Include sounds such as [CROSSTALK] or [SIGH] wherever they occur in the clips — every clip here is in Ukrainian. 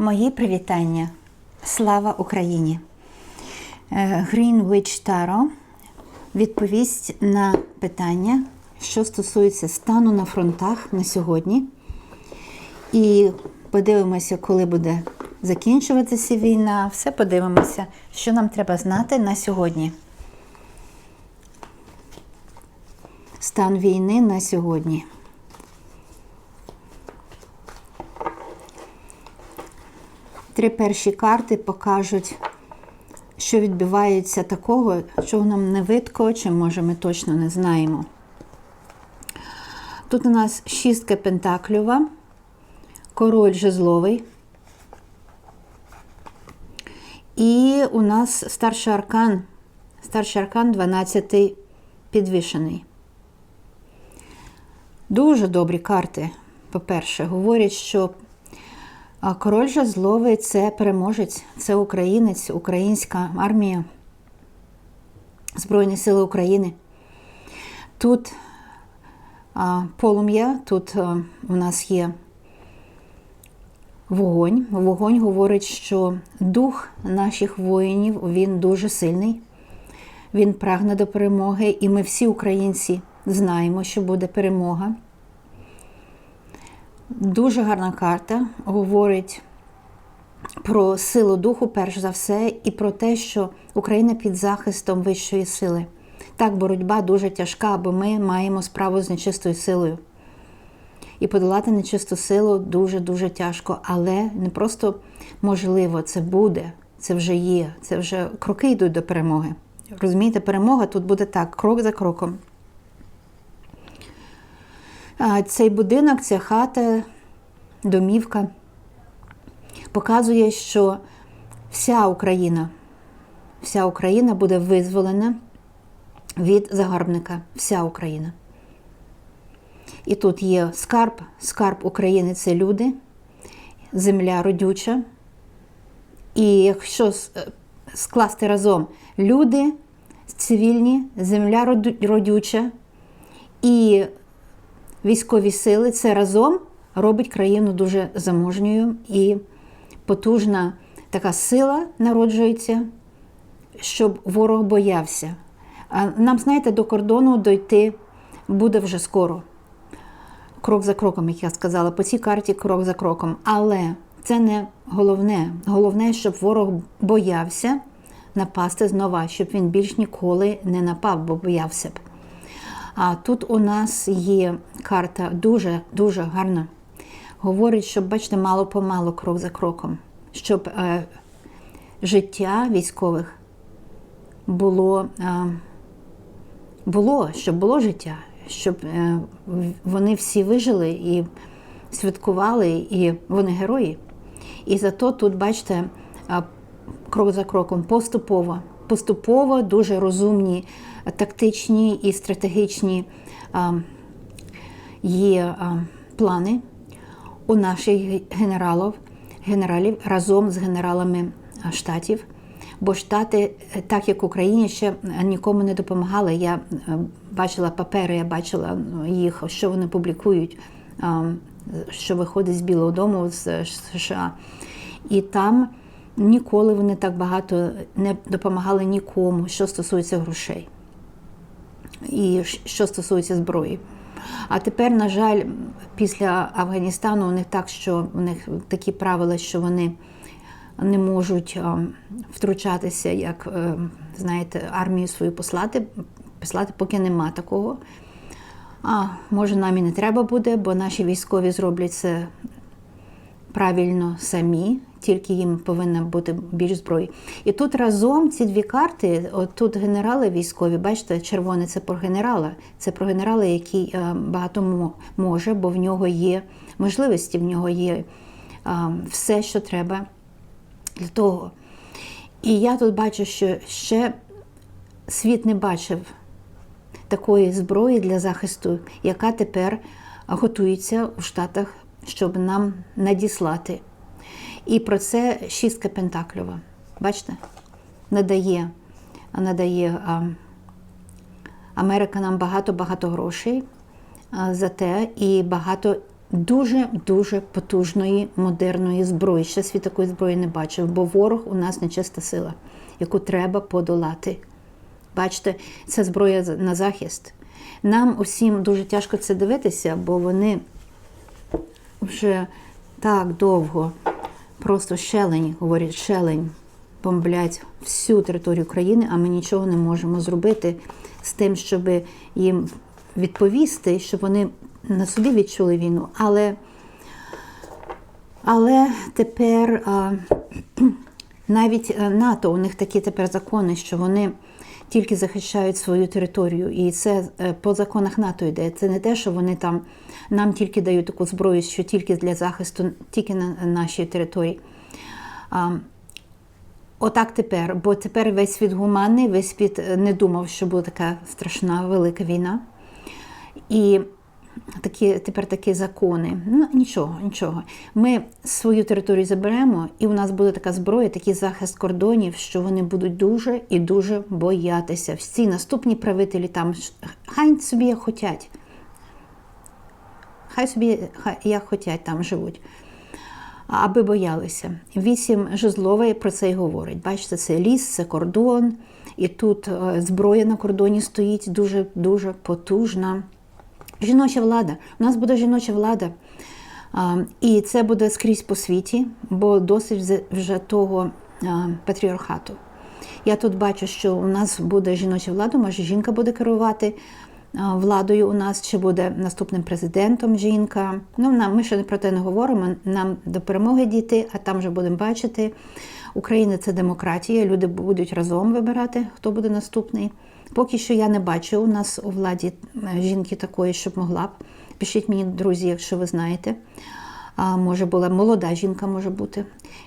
Мої привітання. Слава Україні! Е, Greenwich Tarot відповість на питання, що стосується стану на фронтах на сьогодні. І подивимося, коли буде закінчуватися війна. Все подивимося, що нам треба знати на сьогодні. Стан війни на сьогодні. Три перші карти покажуть, що відбувається такого, чого нам не видко, чи може ми точно не знаємо. Тут у нас шістка пентаклюва, король жезловий. І у нас старший аркан, старший аркан 12 підвішений. Дуже добрі карти, по-перше, говорять, що король жезловий це переможець, це українець, українська армія, Збройні Сили України. Тут полум'я, тут у нас є вогонь. Вогонь говорить, що дух наших воїнів він дуже сильний, він прагне до перемоги, і ми всі українці знаємо, що буде перемога. Дуже гарна карта говорить про силу духу, перш за все, і про те, що Україна під захистом вищої сили. Так, боротьба дуже тяжка, бо ми маємо справу з нечистою силою. І подолати нечисту силу дуже-дуже тяжко, але не просто можливо, це буде, це вже є, це вже кроки йдуть до перемоги. Розумієте, перемога тут буде так, крок за кроком. Цей будинок, ця хата, домівка показує, що вся Україна, вся Україна буде визволена від загарбника. Вся Україна. І тут є скарб, скарб України це люди, земля родюча. І якщо скласти разом люди цивільні, земля родюча і військові сили, це разом робить країну дуже заможньою і потужна така сила народжується, щоб ворог боявся. А нам, знаєте, до кордону дойти буде вже скоро. Крок за кроком, як я сказала, по цій карті крок за кроком. Але це не головне. Головне, щоб ворог боявся напасти знову, щоб він більш ніколи не напав, бо боявся б. А тут у нас є карта дуже-дуже гарна. Говорить, щоб, бачите, мало-помалу, крок за кроком, щоб е, життя військових було, е, було, щоб було життя, щоб е, вони всі вижили і святкували, і вони герої. І зато тут, бачите, е, крок за кроком поступово, поступово дуже розумні тактичні і стратегічні є плани у наших генералів, генералів разом з генералами штатів. Бо штати, так як Україні, ще нікому не допомагали. Я бачила папери, я бачила їх, що вони публікують, що виходить з Білого Дому з США. І там ніколи вони так багато не допомагали нікому, що стосується грошей і що стосується зброї. А тепер, на жаль, після Афганістану у них так, що у них такі правила, що вони не можуть втручатися, як, е, знаєте, армію свою послати, послати, поки нема такого. А може, нам і не треба буде, бо наші військові зроблять це правильно самі, тільки їм повинна бути більш зброї. І тут разом ці дві карти, от тут генерали військові, бачите, червоне це про генерала. Це про генерала, який е, багато може, бо в нього є можливості, в нього є е, все, що треба для того. І я тут бачу, що ще світ не бачив такої зброї для захисту, яка тепер готується у Штатах, щоб нам надіслати. І про це шістка Пентакльова. Бачите? Надає, надає а, Америка нам багато-багато грошей а, за те, і багато дуже-дуже потужної модерної зброї. Ще світ такої зброї не бачив, бо ворог у нас нечиста сила, яку треба подолати. Бачите, це зброя на захист. Нам усім дуже тяжко це дивитися, бо вони вже так довго просто щелень, говорять, щелень бомблять всю територію країни, а ми нічого не можемо зробити з тим, щоб їм відповісти, щоб вони на собі відчули війну. Але, але тепер а, [CLEARS THROAT] навіть е, НАТО, у них такі тепер закони, що вони тільки захищають свою територію. І це е, по законах НАТО йде. Це не те, що вони там нам тільки дають таку зброю, що тільки для захисту, тільки на нашій території. А, Отак тепер, бо тепер весь світ гуманний, весь світ е, не думав, що буде така страшна велика війна. І такі, тепер такі закони. Ну, нічого, нічого. Ми свою територію заберемо, і у нас буде така зброя, такий захист кордонів, що вони будуть дуже і дуже боятися. Всі наступні правителі там, хай собі як хотять. Хай собі хай, як хотять там живуть аби боялися. Вісім жезлове про це й говорить. Бачите, це ліс, це кордон, і тут е, зброя на кордоні стоїть дуже дуже потужна. Жіноча влада. У нас буде жіноча влада. І це буде скрізь по світі, бо досить вже того патріархату. Я тут бачу, що у нас буде жіноча влада, може жінка буде керувати владою у нас, чи буде наступним президентом жінка. Ну, нам ми ще про те не говоримо. Нам до перемоги дійти, а там вже будемо бачити. Україна це демократія. Люди будуть разом вибирати, хто буде наступний. Поки що я не бачу у нас у владі е, жінки такої, щоб могла б. Пишіть мені, друзі, якщо ви знаєте. А може була молода жінка, може бути.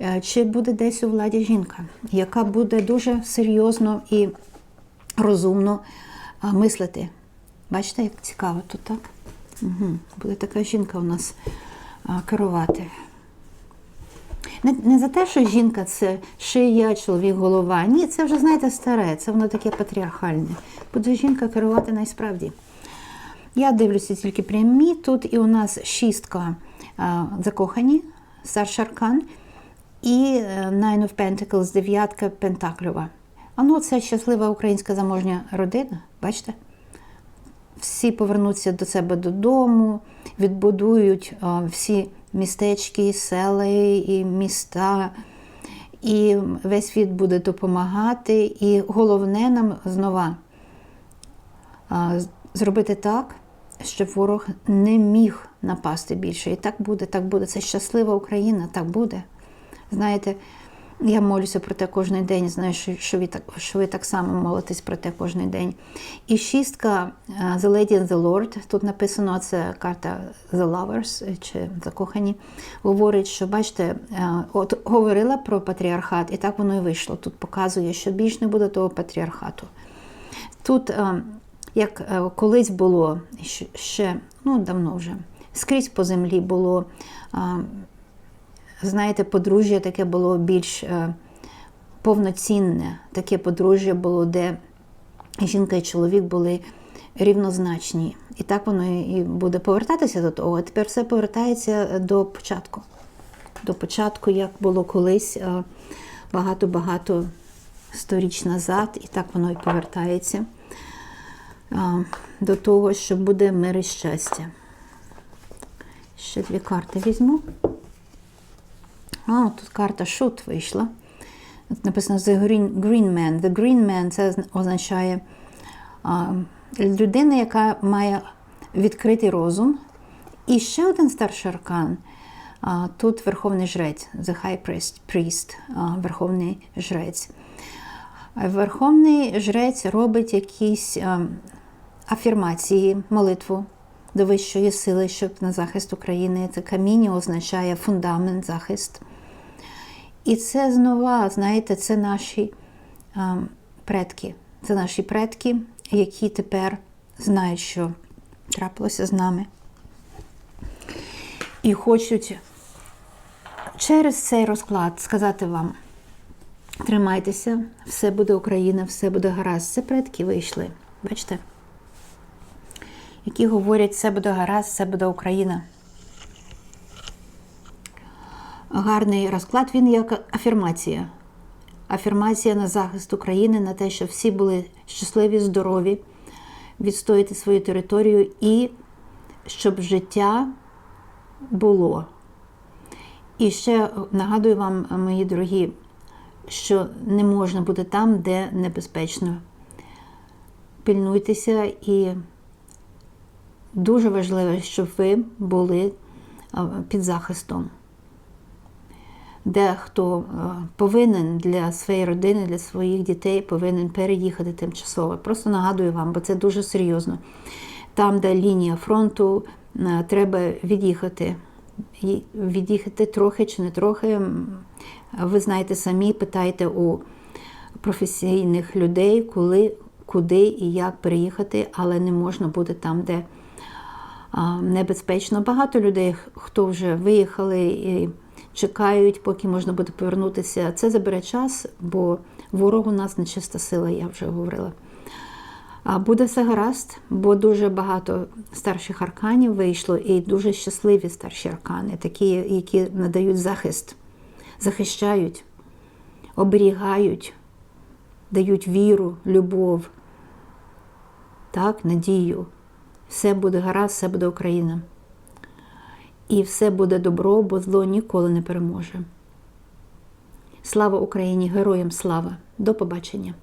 Е, чи буде десь у владі жінка, яка буде дуже серйозно і розумно мислити. Бачите, як цікаво тут, так? Угу. Буде така жінка у нас а, керувати. Не, не за те, що жінка це шия, чоловік, голова. Ні, це вже, знаєте, старе, це воно таке патріархальне. Буде жінка керувати найсправді. Я дивлюся тільки прямі. Тут і у нас шістка а, закохані, старший аркан, і е, Nine of Pentacles, дев'ятка Пентакльова. А ну, це щаслива українська заможня родина, бачите? Всі повернуться до себе додому, відбудують всі містечки, села і міста. І весь світ буде допомагати. І головне нам знову зробити так, щоб ворог не міг напасти більше. І так буде, так буде. Це щаслива Україна, так буде. Знаєте, я молюся про те кожен день, знаю, що ви так що ви так само молитесь про те кожен день. І шістка е, The Lady and the Lord, тут написано, це карта The Lovers чи закохані, говорить, що бачите, е, от говорила про патріархат, і так воно і вийшло. Тут показує, що більш не буде того патріархату. Тут, е, як колись було ще ну, давно вже, скрізь по землі було знаєте, подружжя таке було більш е, повноцінне. Таке подружжя було, де жінка і чоловік були рівнозначні. І так воно і буде повертатися до того. А тепер все повертається до початку. До початку, як було колись е, багато-багато сторіч назад, і так воно і повертається е, до того, що буде мир і щастя. Ще дві карти візьму. А, тут карта Shoot вийшла. Тут написано The Green, Green Man. The Green Man це означає а, людина, яка має відкритий розум. І ще один старший аркан. А, Тут Верховний Жрець, The High Priest, priest а, Верховний Жрець. Верховний Жрець робить якісь а, афірмації, молитву до вищої сили, щоб на захист України. Це каміння означає фундамент, захист. І це знову, знаєте, це наші а, предки. Це наші предки, які тепер знають, що трапилося з нами. І хочуть через цей розклад сказати вам: тримайтеся, все буде Україна, все буде гаразд. Це предки вийшли. Бачите? Які говорять, все буде гаразд, все буде Україна. Гарний розклад. Він як афірмація. Афірмація на захист України, на те, щоб всі були щасливі, здорові, відстояти свою територію і щоб життя було. І ще нагадую вам, мої дорогі, що не можна бути там, де небезпечно. Пильнуйтеся і дуже важливо, щоб ви були під захистом. Дехто а, повинен для своєї родини, для своїх дітей повинен переїхати тимчасово. Просто нагадую вам, бо це дуже серйозно. Там, де лінія фронту, треба від'їхати. Від'їхати трохи чи не трохи. Ви знаєте самі, питайте у професійних людей, коли, куди і як переїхати, але не можна бути там, де небезпечно. Багато людей, хто вже виїхали і чекають, поки можна буде повернутися. Це забере час, бо ворог у нас нечиста сила, я вже говорила. Буде все гаразд, бо дуже багато старших арканів вийшло, і дуже щасливі старші аркани, такі, які надають захист, захищають, оберігають, дають віру, любов, так, надію. Все буде гаразд, все буде Україна. І все буде добро, бо зло ніколи не переможе. Слава Україні! Героям слава! До побачення!